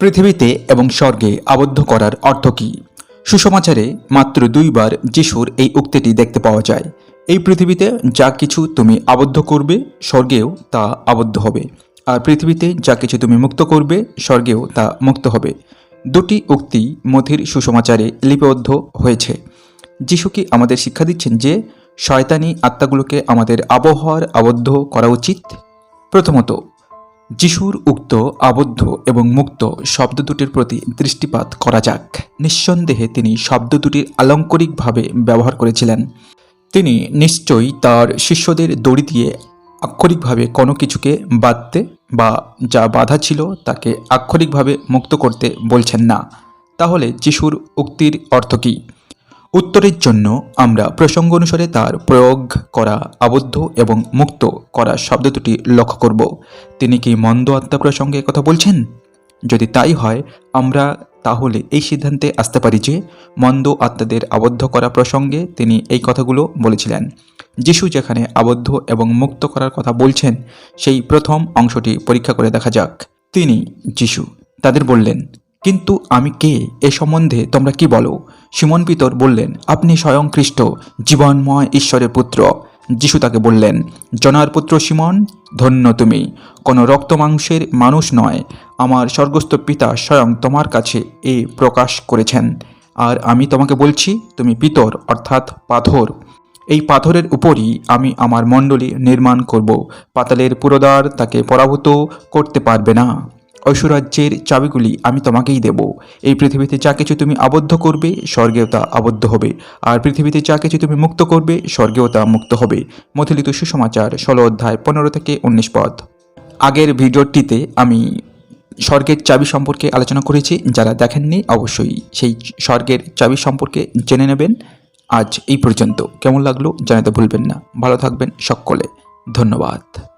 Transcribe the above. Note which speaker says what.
Speaker 1: পৃথিবীতে এবং স্বর্গে আবদ্ধ করার অর্থ কী? সুসমাচারে মাত্র দুইবার যিশুর এই উক্তিটি দেখতে পাওয়া যায়। এই পৃথিবীতে যা কিছু তুমি আবদ্ধ করবে, স্বর্গেও তা আবদ্ধ হবে। আর পৃথিবীতে যা কিছু তুমি মুক্ত করবে, স্বর্গেও তা মুক্ত হবে। দুটি উক্তি মথির সুসমাচারে লিপিবদ্ধ হয়েছে। যিশু কি আমাদের শিক্ষা দিচ্ছেন যে, শয়তানি আত্মাগুলোকে আমাদের আবহাওয়ার আবদ্ধ করা উচিত? প্রথমত যিশুর উক্ত আবদ্ধ এবং মুক্ত শব্দ দুটির প্রতি দৃষ্টিপাত করা যাক। নিঃসন্দেহে তিনি শব্দ দুটির আলঙ্করিকভাবে ব্যবহার করেছিলেন। তিনি নিশ্চয়ই তার শিষ্যদের দড়ি দিয়ে আক্ষরিকভাবে কোনো কিছুকে বাঁধতে বা যা বাধা ছিল তাকে আক্ষরিকভাবে মুক্ত করতে বলছেন না। তাহলে যিশুর উক্তির অর্থ কী? উত্তরের জন্য আমরা প্রসঙ্গ অনুসারে তার প্রয়োগ করা, আবদ্ধ এবং মুক্ত করা শব্দ দুটি লক্ষ্য করব। তিনি কি মন্দ আত্মা প্রসঙ্গে কথা বলছেন? যদি তাই হয়, আমরা তাহলে এই সিদ্ধান্তে আসতে পারি যে মন্দ আত্মাদের আবদ্ধ করা প্রসঙ্গে তিনি এই কথাগুলো বলেছিলেন। যিশু যেখানে আবদ্ধ এবং মুক্ত করার কথা বলছেন, সেই প্রথম অংশটি পরীক্ষা করে দেখা যাক। তিনি, যিশু, তাদের বললেন কিন্তু আমি কে? এ সম্বন্ধে তোমরা কি বলো? সিমন পিতর বললেন, আপনি স্বয়ং খ্রিস্ট জীবনময় ঈশ্বরের পুত্র। যিশু তাকে বললেন, জনার পুত্র সিমন, ধন্য তুমি। কোনো রক্ত মাংসের মানুষ নয়। আমার স্বর্গস্থ পিতা স্বয়ং তোমার কাছে এ প্রকাশ করেছেন। আর আমি তোমাকে বলছি, তুমি পিতর, অর্থাৎ পাথর। এই পাথরের উপরই আমি আমার মণ্ডলী নির্মাণ করব। পাতালের পুরোদার তাকে পরাভূত করতে পারবে না। ঐশ্বরাজ্যের চাবিগুলি আমি তোমাকেই দেব। এই পৃথিবীতে যা কিছু তুমি আবদ্ধ করবে, স্বর্গেও তা আবদ্ধ হবে। আর পৃথিবীতে যা কিছু তুমি মুক্ত করবে, স্বর্গেও তা মুক্ত হবে। মথিলিত সুসমাচার, ষোলো অধ্যায়, পনেরো থেকে উনিশ পদ। আগের ভিডিওটিতে আমি স্বর্গের চাবি সম্পর্কে আলোচনা করেছি, যারা দেখেননি অবশ্যই সেই স্বর্গের চাবি সম্পর্কে জেনে নেবেন। আজ এই পর্যন্ত। কেমন লাগল জানাতে ভুলবেন না। ভালো থাকবেন সকলে। ধন্যবাদ।